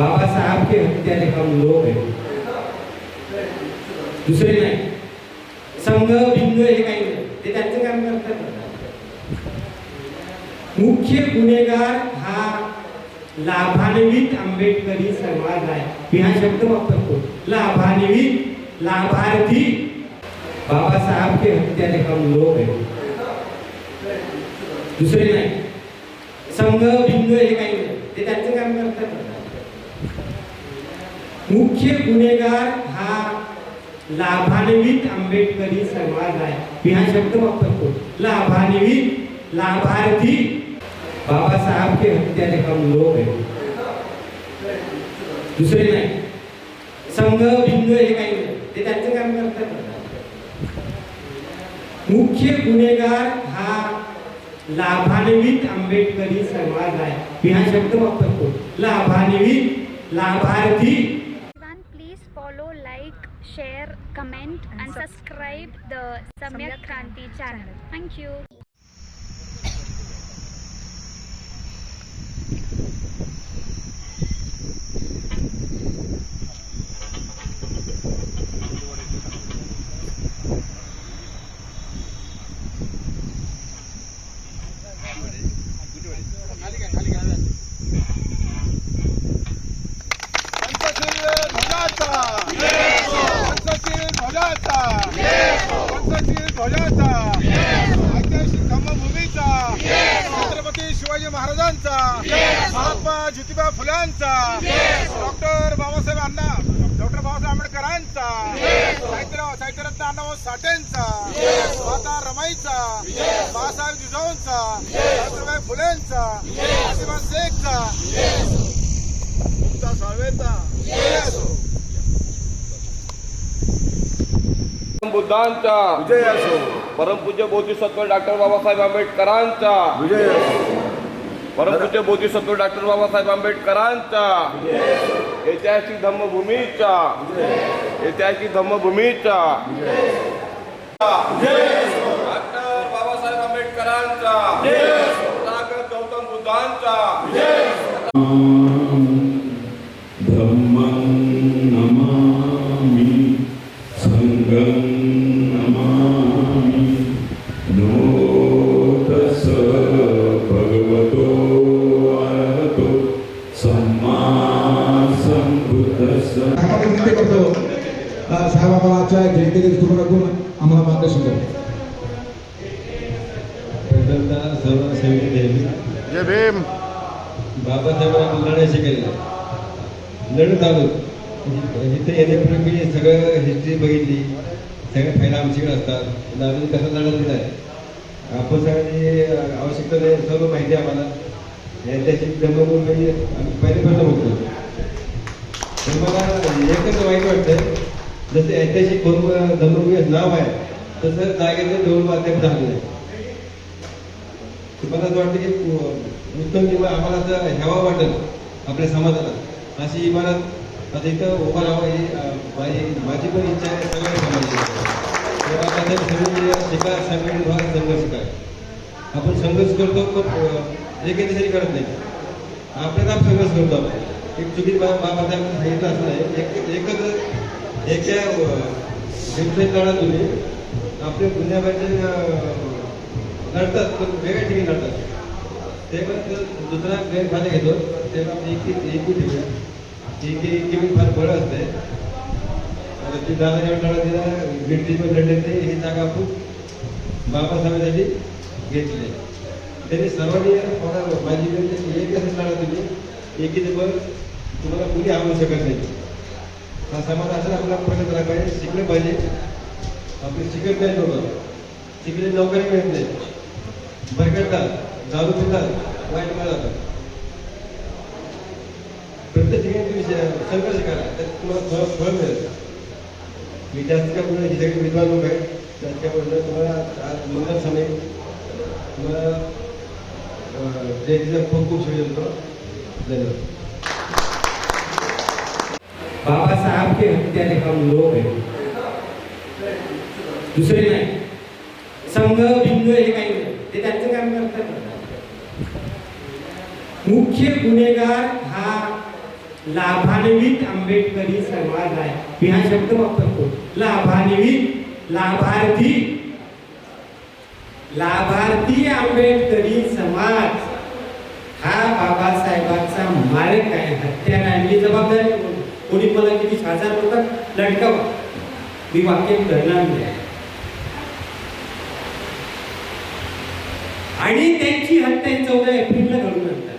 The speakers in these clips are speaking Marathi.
बाबासाहेब के हत्यारे हम लोग आहे दुसरे नाही. संघ भिंग हे काही नाही. ते त्यांचं काम करतात. मुख्य गुन्हेगार हा लाभान्वित आंबेडकरी समाज आहे. मी हा शब्द वापरतो. लाभान्वित लाभार्थी बाबासाहेब के हत्या हम लोग आहे दुसरे नाही. संघ भिंग हे काही नाही. ते त्यांचं काम करतात. मुख्य गुन्हेगार हा लाभान्वित आंबेडकरी समाज आहे. मी हा शब्द वापरतो. लाभान्वित लाभार्थी बाबासाहेब के हत्यारे हम लोग आहे दुसरे नाही. संघ भिंग हे काही नाही. ते त्यांचं काम करतात. मुख्य गुन्हेगार हा लाभान्वित आंबेडकरी समाज आहे. मी हा शब्द वापरतो. लाभान्वित लाभार्थी follow, like, share, comment, and subscribe the Samyak Kranti channel. Thank you. Panchsheel ऐतिहासिक धम्मभूमीचा छत्रपती शिवाजी महाराजांचा. महात्मा ज्योतिबा फुलांचा डॉक्टर बाबासाहेब अण्णा डॉक्टर बाबासाहेब आंबेडकरांचा. साहित्यराव साहित्यरत्न अण्णाभाऊ साठेंचा. माता रमाईचा. बाळासाहेब जिजाऊंचा. सावित्रीबाई फुलेंचा प्रतिभा शेखचा. मुक्ता साळवेचा जय असो बुद्धांचा विजय असो. परमपूज्य बोधिसत्व डॉक्टर बाबासाहेब आंबेडकरांचा विजय असो. परमपूज्य बोधिसत्व डॉक्टर बाबासाहेब आंबेडकरांचा ऐतिहासिक धम्मभूमीचा ऐतिहासिक धम्मभूमीचा. सर्व सैनिक नेहमी जय भीम. केले लढत आलो इथे येण्यापूर्वी मी सगळं हिस्ट्री बघितली. सगळ्या फायदा आमच्याकडे असतात. दादा कसं लढत आहे? आपण सगळ्यांनी आवश्यकता नाही सर्व माहिती आहे आम्हाला ऐतिहासिक जन्मभूमी म्हणजे आम्ही पहिल्यापासून बघतो. तर मला एकच वाईट वाटतं जसं ऐतिहासिक भूम- जन्मभूमी नाव आहे तसं जागेचं दोन माध्यम झालं नाही मला असं वाटतं की उत्तम किंवा आम्हाला असं ह्यावा वाटेल आपल्या समाजाला. अशी इमारत आता इथं उभं राहावं ही माझी माझी पण इच्छा आहे सगळ्या समाजाची. तर आता शिका संघटित व्हा संघर्ष करा. आपण संघर्ष करतो पण एक एकेदिवशी करत नाही. आपल्याला संघर्ष करतो आपण. एक चुकी बाबासाहेब सांगितलं असं नाही. एक एकच एका वेबसाईट काढा तुम्ही आपल्या दुनियाभरचे नडतात पण वेगळ्या ठिकाणी नडतात. ते पण तो दुसरा गैरफायदा घेतो ते पण एकी एकी ठेवूया एकी एकी फार बळ असते ती जागा जेव्हा लढा दिला पण लढले ते ही जागा आपण बाबासाहेबांसाठी घेतली. त्यांनी सर्वांनी माझी विनंती एक असं लढा तुम्ही एकीचं बळ तुम्हाला कुणी आवडू शकत नाही. हा समाज असा आपला प्रगत राखायला शिकलं पाहिजे. आपले शिकत नाही लोक. शिकले नोकरी मिळत नाही. भरकटतात दारू पितात. वाईट मिळतात प्रत्येक ठिकाणी तुम्ही संघर्ष करा तर तुम्हाला फळ फळ मिळेल. मी जास्त काय बोलणार ही विद्वान लोक आहेत. जास्त काय बोलणार तुम्हाला आज मंगल समे तुम्हाला जयंतीचा खूप खूप शुभेच्छा देतो. धन्यवाद. बाबासाहेब के हत्यारे हम लोग आहे दुसरे नाही। संघ भिंग हे। काही नाही ते त्यांचं काम करतात. मुख्य गुन्हेगार हा लाभान्वित आंबेडकरी समाज आहे. मी हा शब्द वापरतो. लाभान्वित लाभार्थी लाभार्थी आंबेडकरी समाज हा बाबासाहेबांचा मार्ग आहे. हत्यार आहे मी जबाबदारी कोणी? मला किती हजार होतात लटकावा. मी वाक्य करणार नाही. आणि त्यांची हत्या चौदा एप्रिलला घडून आणतात.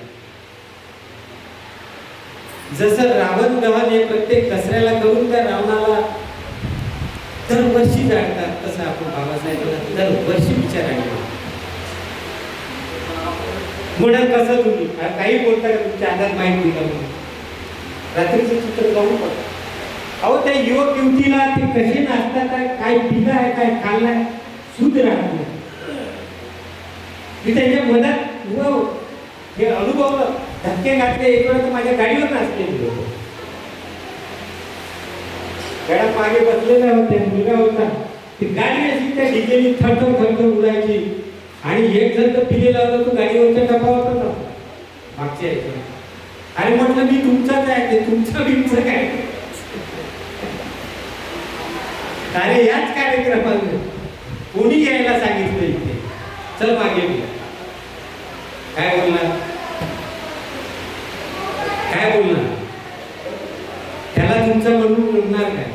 जसं रावण दहन हे प्रत्येक दसऱ्याला करून त्या रावणाला दरवर्षी जाणतात तसं आपण बाबासाहेबांना दरवर्षी विचार आणला म्हणून कसं तुम्ही? काही बोलता का तुमच्या आधार माहीत दिलं म्हणून रात्रीचं चित्र जाऊन पडतं अहो त्या युवक युवतीला ते कसे नाचतात काय पिलं आहे काय खाल्लाय शुद्ध राहत नाही. मी त्यांच्या मनात हे. अनुभवलं. धक्के घातले एक माझ्या गाडीवर नाचले लोक. मागे बसलेल्या होत्या मुलगा होता. ती गाडी अशी त्या डिजेनी थरथर थरथर उडायची. आणि एक जण तर पिलेला होता तो गाडीवरच्या टपावर होता. मागच्या याच्या अरे म्हटलं मी तुमचाच आहे ते तुमचं बिमचं काय? अरे याच कार्यक्रमात कोणी यायला सांगितलं इथे? चल मागे मी काय बोलणार? काय बोलणार? त्याला तुमचं म्हणून म्हणणार काय?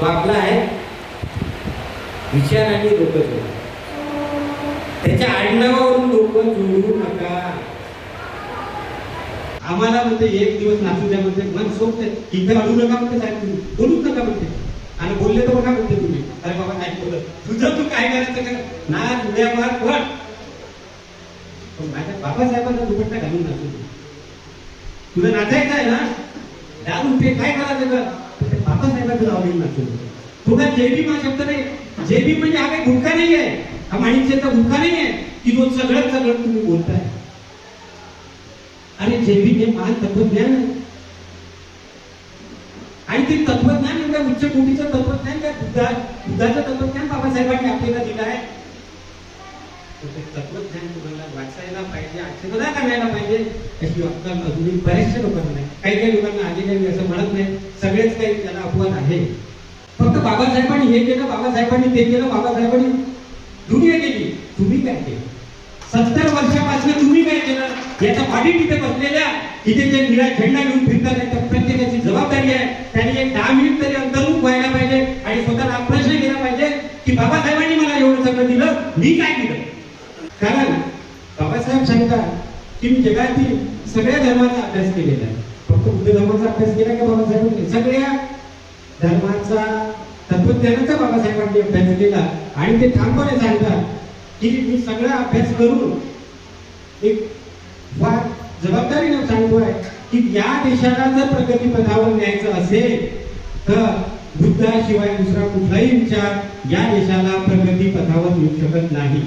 तो आपला आहे विचाराने लोक त्याच्या आडनावावरून लोक जोडू नका. आम्हाला म्हणते एक दिवस नाचू द्या म्हणते. मन सोपते इथे अडू नका म्हणते साहेब तुम्ही. बोलूच नका म्हणते. आणि बोलले तर बघा म्हणते तुम्ही. अरे बाबा नाही बोलत तुझं तू काय करायचं का? ना उद्या मार पड बाबासाहेबांना दुपट्टा घालून नाचू तुला नाचायचं आहे ना? दारू ते काय करायचं का? बाबासाहेबांचं लावलेलं नाचू थोडा जेबी मा शब्द नाही जेबी म्हणजे हा काही गुटखा नाही आहे हा माणिकचा गुटखा नाही आहे की तो सगळं सगळं तुम्ही बोलताय. अरे जेबी हे महान तत्वज्ञान आहे. आणि ते तत्वज्ञान एवढ्या उच्च कोटीचं तत्वज्ञान काय? बुद्धा बुद्धाचं तत्वज्ञान बाबासाहेबांनी आपल्याला दिलं आहे. ते तत्वज्ञान तुम्हाला वाचायला पाहिजे आचरणाला आणायला पाहिजे अशी अक्कल अजूनही बऱ्याचशा लोकांना नाही. काही काही लोकांना आधी काही असं म्हणत नाही सगळेच काही त्याला अपवाद आहे. फक्त बाबासाहेबांनी हे केलं बाबासाहेबांनी ते केलं बाबासाहेबांनी दुनिया केली. तुम्ही काय केलं? सत्तर वर्षापासून तुम्ही काय केलं? याचा ऑडिट तिथे बसलेल्या तिथे जे निळा झेंडा घेऊन फिरतात त्या प्रत्येकाची जबाबदारी आहे. त्यांनी एक दहा मिनिट तरी अंतर्मुख व्हायला पाहिजे आणि स्वतःला प्रश्न केला पाहिजे की बाबासाहेबांनी मला एवढं सगळं दिलं मी काय दिलं? कारण बाबासाहेब सांगतात की मी जगातील सगळ्या धर्माचा अभ्यास केलेला आहे. फक्त बुद्ध धर्माचा अभ्यास केला का बाबासाहेबांनी सगळ्या धर्माचा तत्वज्ञानाचा बाबासाहेबांनी अभ्यास केला. आणि ते ठामपणे सांगतात की मी सगळा अभ्यास करून एक फार जबाबदारीने सांगतोय की या देशाला जर प्रगतीपथावर न्यायचं असेल तर बुद्धाशिवाय दुसरा कुठलाही विचार या देशाला प्रगती पथावर नेऊ शकत नाही.